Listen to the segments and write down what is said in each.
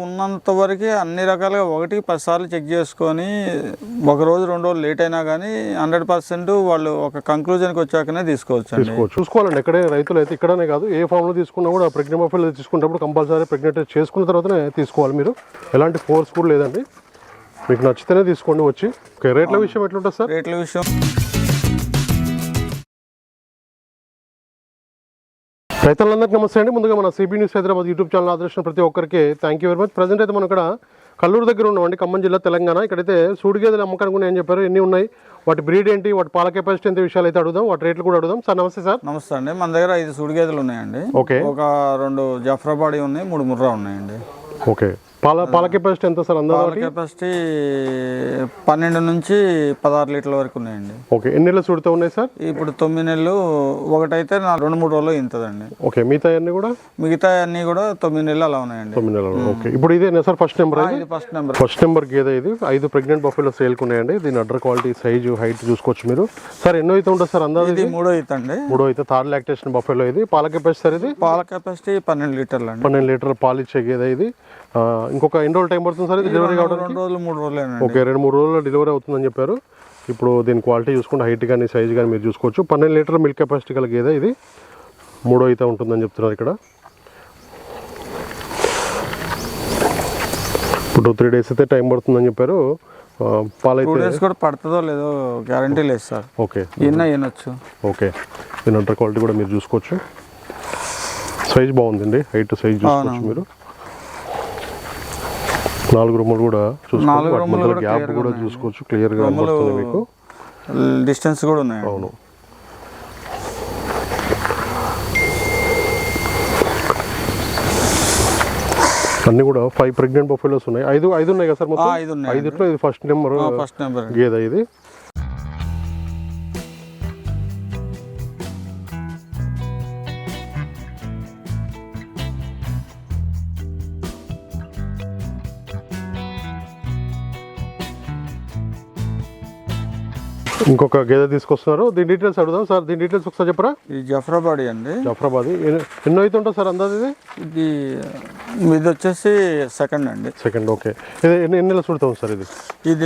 ఉన్నంత వరకు అన్ని రకాలుగా ఒకటి పది సార్లు చెక్ చేసుకొని ఒక రోజు రెండు రోజులు లేట్ అయినా కానీ హండ్రెడ్ పర్సెంట్ వాళ్ళు ఒక కంక్లూజన్కి వచ్చాకనే తీసుకోవచ్చు. చూసుకోవాలండి. ఎక్కడే రైతులు అయితే ఇక్కడనే కాదు ఏ ఫామ్లో తీసుకున్నా కూడా ప్రెగ్నెంట్ బఫెల్ తీసుకున్నప్పుడు కంపల్సరీ ప్రెగ్నెంట్ చేసుకున్న తర్వాతనే తీసుకోవాలి మీరు. ఎలాంటి ఫోర్స్ కూడా లేదండి. మీకు నచ్చితేనే తీసుకోండి వచ్చి. ఓకే రేట్ల విషయం ఎట్లుంటుంది సార్? రేట్ల విషయం రైతులందరికీ నమస్తే అండి. ముందుగా మన CB news Hyderabad YouTube channel ఆదర్శించిన ప్రతి ఒక్కరికి thank you very much present అయితే మనం ఇక్కడ కల్లూరు దగ్గర ఉన్నామండి ఖమ్మం జిల్లా తెలంగాణ. ఇక్కడైతే సూడి గేదెలు అమ్మకానికి ఉన్నాయి అని చెప్పారు ఎన్ని ఉన్నాయి వాటి బ్రీడ్ ఏంటి వాటి పాల కెపాసిటీ ఎంత విషయాలు అయితే అడుగుదాం వాటి రేట్లు కూడా అడుగుదాం. సార్ నమస్తే సార్. నమస్తే అండి. మన దగ్గర ఐదు సుడి గేదెలు ఉన్నాయండి. ఓకే. ఒక రెండు జఫ్రాబాడీ ఉన్నాయి మూడు ముర్రా ఉన్నాయండి. ఓకే. పాల పాల కెపాసిటీ ఎంత సార్ అందరూ పాల కెపాసిటీ పన్నెండు నుంచి పదహారు లీటర్ల వరకు ఉన్నాయండి. ఓకే ఎన్ని నెలలు సుడితో ఉన్నాయి సార్? ఇప్పుడు తొమ్మిది నెలలు ఒకటైతే నా రెండు మూడు రోజులు ఇంతదండి ఓకే మిగతా అన్ని కూడా? మిగతా అన్నీ కూడా తొమ్మిది నెలలు అలా ఉన్నాయండి. తొమ్మిది నెలలు ఓకే. ఇప్పుడు ఇదే సార్ ఫస్ట్ నెంబర్ ఇది? First number. ఫస్ట్ నెంబర్ గేదె ఇది. ఐదు ప్రెగ్నెంట్ బఫెలో సేల్కి ఉన్నాయండి. దీని అడ్డర్ క్వాలిటీ సైజు హైట్ చూసుకోవచ్చు మీరు. సార్ ఎన్నో అయితే ఉంటుంది సార్ అందాజు ఇది మూడో ఈత అండి. మూడో అయితే థర్డ్ లాక్టేషన్ బఫెలో ఇది. పాల కెపాసిటీ సార్ ఇది? పాల కెపాసిటీ పన్నెండు లీటర్లు అండి. పన్నెండు లీటర్ పాలు ఇచ్చే గేదె ఇది. ఇంకొక ఎన్ని రోజులు టైం పడుతుంది సార్ ఇది డెలివరీ కావడానికి? రెండు రోజులు మూడు రోజులేనండి. ఓకే రెండు మూడు రోజుల్లో డెలివరీ అవుతుందని చెప్పారు. ఇప్పుడు దీని క్వాలిటీ చూసుకుంటే హైట్ కానీ సైజ్ కానీ మీరు చూసుకోవచ్చు. పన్నెండు లీటర్ మిల్క్ కెపాసిటీ గల గేదె ఇది. మూడో అయితే ఉంటుందని చెప్తున్నారు ఇక్కడ. ఇప్పుడు త్రీ డేస్ అయితే టైం పడుతుందని చెప్పారు. టూ పాలైతే డేస్ కూడా పడుతుందో లేదో గ్యారంటీ లేదు సార్. ఓకే. ఈయన ఈయనొచ్చు. ఓకే. దీని క్వాలిటీ కూడా మీరు చూసుకోవచ్చు. సైజ్ బాగుందండి. హైట్ సైజ్ చూసుకోవచ్చు మీరు. నాలుగు రూములు కూడా చూసుకోవచ్చు. నాలుగు గ్యాప్గా కూడా. చూసుకోవచ్చు. క్లియర్గా రొమ్ములు కనబడుతుంది మీకు. డిస్టెన్స్ కూడా ఉన్నాయండి అవును. అన్ని కూడా ఫైవ్ ప్రెగ్నెంట్ బఫెలోస్ ఉన్నాయి. ఐదు ఐదు ఉన్నాయి కదా సార్ మొత్తం? ఐదు ఉన్నాయి. ఐదుట్లో ఇది ఫస్ట్ నెంబర్ ఫస్ట్ నెంబర్ గేదె ఇది. ఇంకొక గేదె తీసుకొస్తున్నారు. దీని డీటెయిల్స్ అడుగుదాం. సార్ దీని డీటెయిల్స్ ఒకసారి చెప్పరా? ఇది జఫ్రాబాడీ అండి. జఫ్రాబాద్. ఎన్ని- అయితే ఉంటుంది సార్ అందాది ఇది? ఇది ఇది వచ్చేసి సెకండ్ అండి. సెకండ్ ఓకే ఇది ఎన్ని ఎన్ని నెలలు చూడతాం సార్ ఇది? ఇది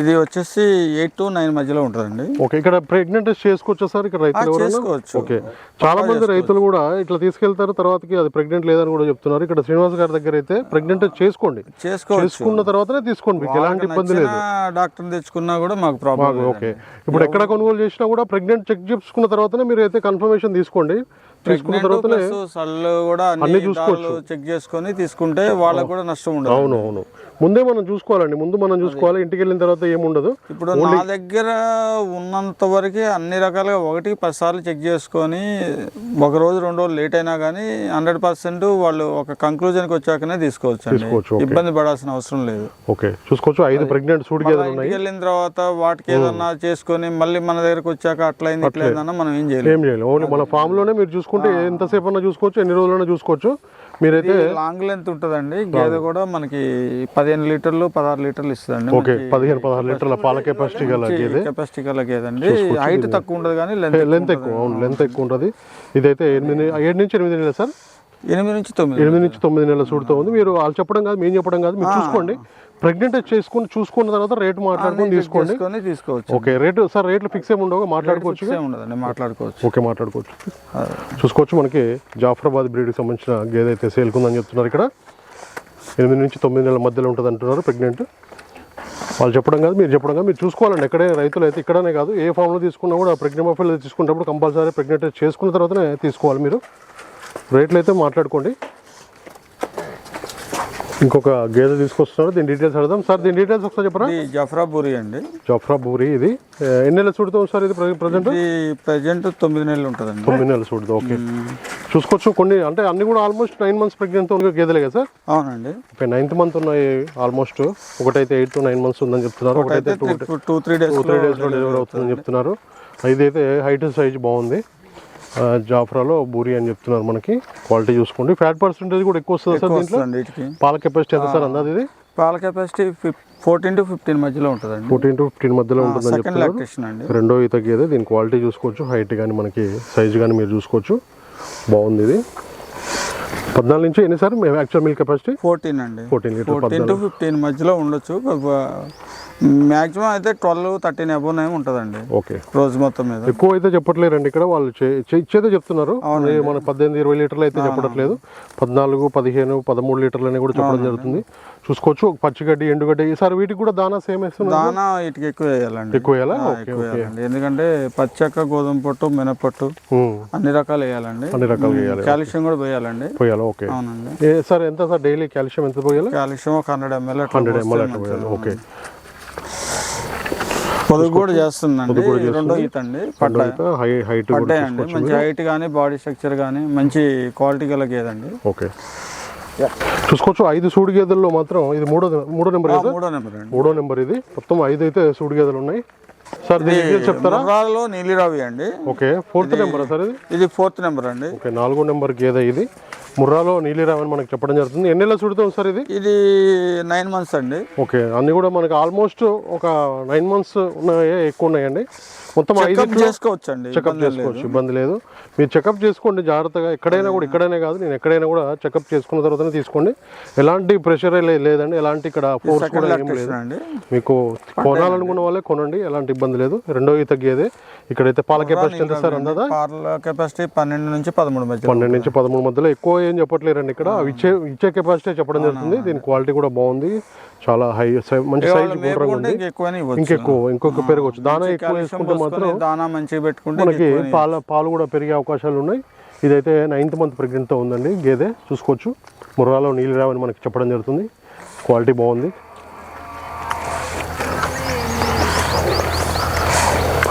ఇది వచ్చేసి ఎయిట్ టు నైన్ మధ్యలో ఉంటుందండి. ఓకే ఇక్కడ ప్రెగ్నెంట్ చేసుకోవచ్చా సార్? ఇక్కడ రైతులు చేసుకోవచ్చు. ఓకే చాలా మంది రైతులు కూడా ఇట్లా తీసుకెళ్తారు. తర్వాతకి అది ప్రెగ్నెంట్ లేదని కూడా చెప్తున్నారు. ఇక్కడ శ్రీనివాస్ గారి దగ్గర అయితే ప్రెగ్నెంట్ చేసుకోండి. చేసుకోవచ్చు. చేసుకున్న తర్వాతనే తీసుకోండి. మీకు ఎలాంటి ఇబ్బంది లేదు. డాక్టర్ తెచ్చుకున్నా కూడా మాకు ప్రాబ్లం ఓకే. ఇప్పుడు ఎక్కడ కొనుగోలు చేసినా కూడా ప్రెగ్నెంట్ చెక్ చేసుకున్న తర్వాతనే మీరు అయితే కన్ఫర్మేషన్ తీసుకోండి. తీసుకున్న తర్వాతనే సళ్ళు కూడా అన్ని చెక్ చేసుకొని తీసుకుంటే వాళ్ళకు కూడా నష్టం ఉండదు. అవును అవును. ముందే మనం చూసుకోవాలండి. ముందు మనం చూసుకోవాలి. ఇంటికి వెళ్ళిన తర్వాత ఏముండదు. ఇప్పుడు నా దగ్గర ఉన్నంత వరకు అన్ని రకాలుగా ఒకటి పది సార్లు చెక్ చేసుకొని ఒక రోజు రెండు రోజులు లేట్ అయినా కానీ హండ్రెడ్ పర్సెంట్ వాళ్ళు ఒక కంక్లూజన్కి వచ్చాకనే తీసుకోవచ్చు. ఇబ్బంది పడాల్సిన అవసరం లేదు. ఓకే. చూసుకోవచ్చు. ఐదు ప్రెగ్నెంట్ ఇంటికి వెళ్ళిన తర్వాత వాటికి ఏదన్నా చేసుకొని మళ్ళీ మన దగ్గరకు వచ్చాక అట్లయింది ఇట్లయిందన్నా మనం ఏం చేయలేము ఏం చేయాలి. ఓన్లీ మన ఫామ్లోనే మీరు చూసుకుంటే ఎంతసేపు అన్నా చూసుకోవచ్చు ఎన్ని రోజులైనా చూసుకోవచ్చు. మీరైతే లాంగ్ లెంత్ ఉంటుందండి. గేదె కూడా మనకి పదిహేను లీటర్లు పదహారు లీటర్లు ఇస్తుందండి. ఓకే పదిహేను పదహారు లీటర్ల పాల కెపాసిటీ గల గేదె. కెపాసిటీ గల గేదండి హైట్ తక్కువ ఉండదు కానీ లెంత్ ఎక్కువ అవును లెంత్ ఎక్కువ ఉంటుంది ఇదైతే ఎనిమిది ఏడు నుంచి ఎనిమిది నెలలు సార్? ఎనిమిది నుంచి తొమ్మిది ఎనిమిది నుంచి తొమ్మిది నెలల సూడుతో ఉంది. మీరు వాళ్ళు చెప్పడం కాదు మేము చెప్పడం కాదు మీరు చూసుకోండి. ప్రెగ్నెంట్ చేసుకుని చూసుకున్న తర్వాత రేట్ మాట్లాడుకొని తీసుకోండి. తీసుకోవచ్చు. ఓకే రేటు సార్ రేట్లు ఫిక్స్ ఏమి ఉండవు మాట్లాడుకోవచ్చు ఉండదండి మాట్లాడుకోవచ్చు. ఓకే మాట్లాడుకోవచ్చు. చూసుకోవచ్చు మనకి జాఫరాబాద్ బ్రీడ్కి సంబంధించిన గేదె అయితే సేల్కుందని చెప్తున్నారు ఇక్కడ. ఎనిమిది నుంచి తొమ్మిది నెలల మధ్యలో ఉంటుంది అంటున్నారు ప్రెగ్నెంట్. వాళ్ళు చెప్పడం కాదు మీరు చెప్పడం కాదు మీరు చూసుకోవాలండి. ఎక్కడే రైతులు అయితే ఇక్కడనే కాదు ఏ ఫామ్లో తీసుకున్నా కూడా ప్రెగ్నెంట్ మొబైల్ తీసుకున్నప్పుడు కంపల్సరీ ప్రెగ్నెంట్ చేసుకున్న తర్వాతనే తీసుకోవాలి మీరు. రేట్లు అయితే మాట్లాడుకోండి. ఇంకొక గేదె తీసుకొస్తున్నారు దీని డీటెయిల్స్ అడదాం సార్ దీని డీటెయిల్స్ ఒకసారి చెప్పరా? ఇది జఫ్రాబూరి అండి. జాఫ్రా బూరి ఇది. ఎన్ని నెలలు చూడుతాం సార్ ఇది ప్రజెంట్ ప్రజెంట్ తొమ్మిది నెలలు ఉంటుందండి. తొమ్మిది నెలలు చూడదు ఓకే. చూసుకోవచ్చు. కొన్ని అంటే అన్ని కూడా ఆల్మోస్ట్ నైన్ మంత్స్ ప్రెగ్నెంట్ ఉన్న గేదెలే కదా సార్? అవునండి. ఓకే నైన్త్ మంత్ ఉన్నాయి ఆల్మోస్ట్ ఒకటైతే ఎయిట్ టు నైన్ మంత్స్ ఉందని చెప్తున్నారు. ఒకటైతే two two three days two three డేస్లో డెలివరీ అవుతుందని చెప్తున్నారు. ఇదైతే హైట్ సైజ్ బాగుంది. జాఫ్రాలో బూరి అని చెప్తున్నారు మనకి. క్వాలిటీ చూసుకోండి. ఫ్యాట్ పర్సెంటేజ్ కూడా ఎక్కువ వస్తుంది సార్ దీంట్లో? పాల కెపాసిటీ ఎంత సార్ అందాది ఇది? పాల కెపాసిటీ ఫోర్టీన్ టు ఫిఫ్టీన్ మధ్యలో ఉంటుందండి. ఫోర్టీన్ టు ఫిఫ్టీన్ మధ్యలో అండి. రెండో ఈత గేదె దీని క్వాలిటీ చూసుకోవచ్చు హైట్ కానీ మనకి సైజ్ కానీ మీరు చూసుకోవచ్చు. బాగుంది ఇది. పద్నాలుగు నుంచి ఎన్ని sir? Actual milk capacity? Fourteen అండి. 14 లీటర్ ఫోర్టీన్ టు ఫిఫ్టీన్ మధ్యలో ఉండొచ్చు. మ్యాక్సిమం అయితే ట్వెల్వ్ థర్టీన్ అబోవ్ ఏమి ఉంటుందండి. ఓకే. రోజు మొత్తం మీద. ఎక్కువ అయితే చెప్పట్లేరండి ఇక్కడ. వాళ్ళు ఇచ్చేదే చెప్తున్నారు. మన పద్దెనిమిది ఇరవై లీటర్లు అయితే చెప్పట్లేదు. పద్నాలుగు పదిహేను పదమూడు లీటర్లు అని కూడా చెప్పడం జరుగుతుంది. చూసుకోవచ్చు. ఒక పచ్చిగడ్డి ఎండుగడ్డి. ఈసారి వీటికి కూడా దానా సేమ్ వేస్తున్నారు దానా వీటికి ఎక్కువ వేయాలండి. ఎక్కువ వేయాలా? వేయాలండి. ఎందుకంటే పచ్చక్క గోధుమ పొట్టు మినపట్టు. అన్ని రకాలు వేయాలండి. అన్ని రకాలు వేయాలి. కాల్షియం కూడా వేయాలండి పోయాలా? ఓకే. అవునండి. సార్ ఎంత సార్ డైలీ కాల్షియం ఎంత పోయాలి? కాల్షియం ఒక hundred ML hundred ML okay. పొదుగు కూడా చేస్తుందండి. రెండో ఈత అండి. హై హైట్ కూడా పడ్డాయండి మంచి హైట్ కానీ బాడీ స్ట్రక్చర్ కానీ మంచి క్వాలిటీ గల గేదండి ఓకే. చూసుకోవచ్చు. ఐదు సూడి గేదెల్లో మాత్రం ఇది మూడో మూడో నెంబర్ మూడో నెంబర్ మూడో నెంబర్ ఇది. మొత్తం ఐదు అయితే సూడి గేదెలు ఉన్నాయి సార్ చెప్తారా? నీలిరావి అండి. ఓకే. ఫోర్త్ నెంబర్ సార్ ఇది? ఇది ఫోర్త్ నెంబర్ అండి. ఓకే. నాలుగో నెంబర్ గేదె ఇది. ముర్రాలో నీలిరామని మనకి చెప్పడం జరుగుతుంది. ఎన్ని నెలలు చుడుతాం సార్ ఇది? ఇది నైన్ మంత్స్ అండి. ఓకే అన్ని కూడా మనకి ఆల్మోస్ట్ ఒక నైన్ మంత్స్ ఉన్నాయే? ఎక్కువ ఉన్నాయండి. మొత్తం ఐదు చేసుకోవచ్చు అండి చెకప్ చేసుకోవచ్చు ఇబ్బంది లేదు. మీరు చెకప్ చేసుకోండి జాగ్రత్తగా. ఎక్కడైనా కూడా ఇక్కడైనా కాదు నేను ఎక్కడైనా కూడా చెకప్ చేసుకున్న తర్వాతనే తీసుకోండి. ఎలాంటి ప్రెషర్ లేదండి. ఎలాంటి ఇక్కడ ఫోర్స్ కూడా ఏం లేదు. అండి. మీకు కొనాలనుకున్న వాళ్ళే కొనండి ఎలాంటి ఇబ్బంది లేదు. రెండో ఈత గేదె. ఇక్కడైతే పాల కెపాసిటీ ఎంత సార్ అందదా? పార్ల కెపాసిటీ పన్నెండు నుంచి పదమూడు మధ్య పన్నెండు నుంచి పదమూడు మధ్యలో ఎక్కువ ఏం చెప్పట్లేరండి ఇక్కడ. ఇచ్చే ఇచ్చే కెపాసిటీ చెప్పడం జరుగుతుంది. దీని క్వాలిటీ కూడా బాగుంది. చాలా హై మంచి సైజ్ ఇంకెక్కువ ఇంకొక పెరగవచ్చు. దానా ఎక్కువ వేసుకుంటే మాత్రం దానా మంచిగా పెట్టుకుంటే మనకి పాల పాలు కూడా పెరిగే అవకాశాలు ఉన్నాయి. ఇదైతే నైన్త్ మంత్ ప్రెగ్నెంట్తో ఉందండి. గేదె చూసుకోవచ్చు. ముర్రాలో నీళ్ళు రావని మనకి చెప్పడం జరుగుతుంది. క్వాలిటీ బాగుంది.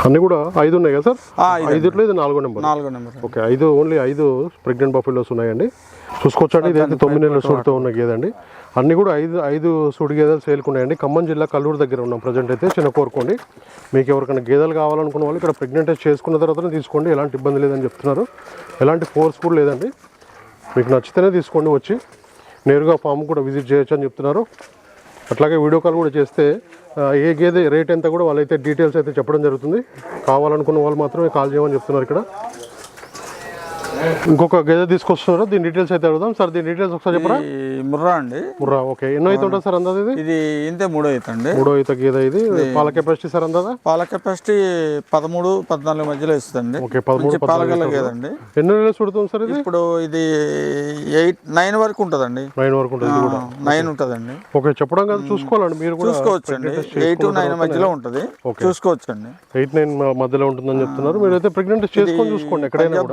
అన్నీ కూడా ఐదు ఉన్నాయి కదా సార్? ఐదు. ఐదుట్లో ఇది నాలుగో నెంబర్. నాలుగో నెంబర్ ఓకే ఐదు ఓన్లీ ఐదు ప్రెగ్నెంట్ బఫెలోస్ ఉన్నాయండి. చూసుకోవచ్చండి ఇదైతే తొమ్మిది నెలల సూడితో ఉన్న గేదండి. అన్ని కూడా ఐదు ఐదు సూడి గేదెలు సేల్కున్నాయండి ఖమ్మం జిల్లా కల్లూరు దగ్గర ఉన్నాం ప్రజెంట్ అయితే చిన్న కోరుకోండి. మీకు ఎవరికైనా గేదెలు కావాలనుకున్న వాళ్ళు ఇక్కడ ప్రెగ్నెంట్ చేసుకున్న తర్వాత తీసుకోండి ఎలాంటి ఇబ్బంది లేదని చెప్తున్నారు. ఎలాంటి ఫోర్స్ కూడా లేదండి. మీకు నచ్చితేనే తీసుకోండి వచ్చి. నేరుగా ఫామ్ కూడా విజిట్ చేయొచ్చు అని చెప్తున్నారు. అట్లాగే వీడియో కాల్ కూడా చేస్తే ఏ గేదె రేట్ ఎంత కూడా వాళ్ళైతే డీటెయిల్స్ అయితే చెప్పడం జరుగుతుంది. కావాలనుకున్న వాళ్ళు మాత్రమే కాల్ చేయమని చెప్తున్నారు ఇక్కడ. ఇంకొక గేదె తీసుకొస్తున్నారు? దీని డీటెయిల్స్ అయితే అడుగుదాం. సార్ దీని డీటెయిల్స్ ఒకసారి చెప్పరా? ముర్రా అండి. ముర్రా ఓకే. ఎన్నో అయితే ఉంటుంది సార్ అందాది ఇది? ఇది ఇంతే మూడో ఈత అండి. మూడో ఈత గేదె ఇది. పాల కెపాసిటీ సార్ అందాదా పాల కెపాసిటీ పదమూడు పద్నాలుగు మధ్యలో ఇస్తుందండి. ఓకే పదమూడు పాలగల గేదండి. ఎన్నో నెలలు చూడుతుంది సార్ ఇది? ఇప్పుడు ఇది ఎయిట్ నైన్ వరకు ఉంటుందండి. నైన్ వరకు ఉంటుంది కూడా. నైన్ ఉంటుందండి. ఓకే చెప్పడం కాదు చూసుకోవాలండి మీరు కూడా. చూసుకోవచ్చు అండి ఎయిట్ నైన్ మధ్యలో ఉంటుంది. చూసుకోవచ్చు అండి ఎయిట్ నైన్ మధ్యలో ఉంటుందని చెప్తున్నారు. మీరు అయితే ప్రెగ్నెంట్ చేసుకొని చూసుకోండి ఎక్కడైనా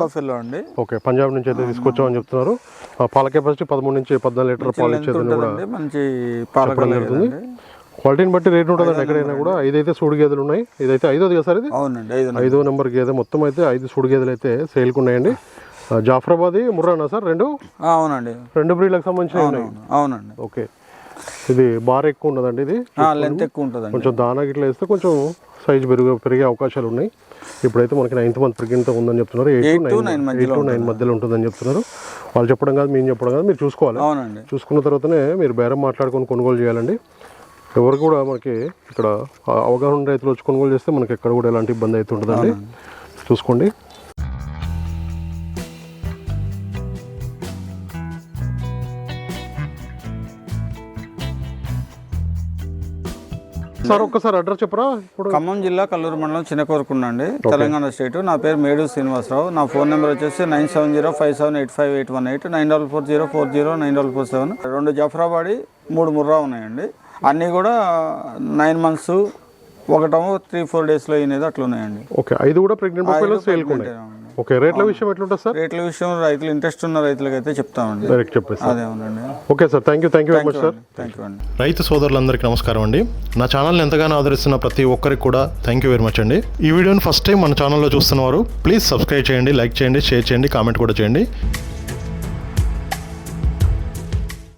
అండి. ఓకే పంజాబ్ నుంచి అయితే తీసుకొచ్చామని చెప్తున్నారు. పాల కెపాసిటీ పదమూడు నుంచి పద్నాలుగు లీటర్ పాలు ఇచ్చేదని కూడా మంచి పాలగల జరుగుతుంది. క్వాలిటీని బట్టి రేట్ ఉంటుందండి ఎక్కడైనా కూడా. ఐదైతే సూడి గేదెలు ఉన్నాయి. ఇదైతే ఐదోది కదా సార్ ఇది? అవునండి ఐదు నెంబర్ గేదె. మొత్తం అయితే ఐదు సూడి గేదెలు అయితే సేల్కి ఉన్నాయండి. జాఫరాబాద్ ముర్రానా సార్ రెండు? అవునండి. రెండు బ్రీడ్లకు అవును, అవునండి. ఓకే. ఇది బార్ ఎక్కువ ఉన్నదండి ఇది. లెంత్ ఎక్కువ ఉంటుందండి. కొంచెం దానా గిట్ల వేస్తే కొంచెం సైజ్ పెరిగే పెరిగే అవకాశాలు ఉన్నాయి. ఇప్పుడైతే మనకి నైన్త్ మంత్ ప్రెగ్నెంట్తో ఉందని చెప్తున్నారు. Eight to nine eight to nine మధ్యలో ఉంటుందని చెప్తున్నారు. వాళ్ళు చెప్పడం కాదు మేము చెప్పడం కాదు మీరు చూసుకోవాలి. అవునండి. చూసుకున్న తర్వాతనే మీరు బేరం మాట్లాడుకొని కొనుగోలు చేయాలండి. ఎవరు కూడా మనకి ఇక్కడ అవగాహన రైతులు వచ్చి కొనుగోలు చేస్తే మనకి ఎక్కడ కూడా ఎలాంటి ఇబ్బంది అయితే ఉంటుందండి చూసుకోండి. సార్ ఒక్కసారి అడ్రస్ చెప్పరా? ఇప్పుడు ఖమ్మం జిల్లా కల్లూరు మండలం చిన్నకోరుకుండ అండి తెలంగాణ స్టేట్. నా పేరు మేడు శ్రీనివాసరావు. నా ఫోన్ నెంబర్ వచ్చేసి nine seven zero five seven eight five eight one eight nine double four zero four zero nine double four seven. రెండు జఫరాబాడి మూడు ముర్రా ఉన్నాయండి. అన్నీ కూడా నైన్ మంత్స్ ఒకటేమో త్రీ ఫోర్ డేస్లో అయినది అట్లా ఉన్నాయండి ఓకే. ఐదు కూడా ప్రెగ్నెంట్ సేల్ ఓకే రేట్ల విషయం ఎట్లుంటుంది సార్? రేట్ల విషయం రైతులు ఇంట్రెస్ట్ ఉన్న రైతులకి అయితే చెప్తామండి. డైరెక్ట్ చెప్పేసి అదే అవునండి okay sir thank you thank you very much sir thank you అండి రైతు సోదరులందరికీ నమస్కారం అండి. నా ఛానల్ని ఎంతగానో ఆదరిస్తున్న ప్రతి ఒక్కరికి కూడా థ్యాంక్ యూ వెరీ మచ్ అండి. ఈ వీడియోని ఫస్ట్ టైం మన ఛానల్లో చూస్తున్నవారు ప్లీజ్ సబ్స్క్రైబ్ చేయండి లైక్ చేయండి షేర్ చేయండి కామెంట్ కూడా చేయండి.